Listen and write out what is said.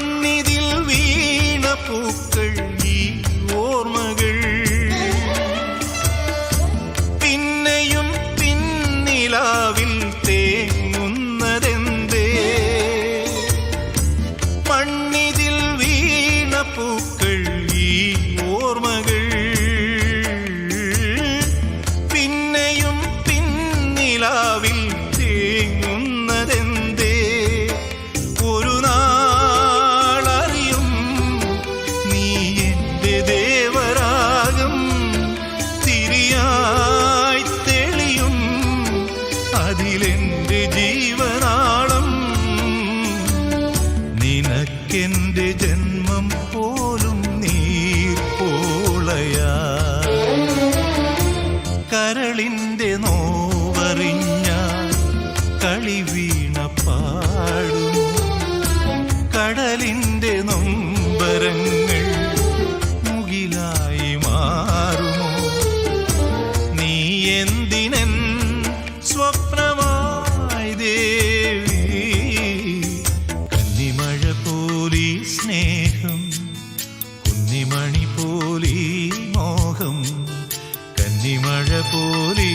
മണ്ണിതിൽ വീണ പൂക്കൾ ഈ ഓർമ്മകൾ. പിന്നെയും പിന്നിലാവിൽ തേങ്ങുന്നതെന്തേ? മണ്ണിതിൽ വീണ പൂക്കൾ ഈ ഓർമ്മകൾ. അതിലെന്റെ ജീവനാളം നിനക്കെന്റെ ജന്മം പോലും നീർപ്പോളയാ കരളിന്റെ നോവറിഞ്ഞ കളി വീണ പാടും കടലിന്റെ നൊമ്പരങ്ങൾ സ്നേഹം കുന്നിമണി പോലീ മോഹം കന്നിമഴ പോലീ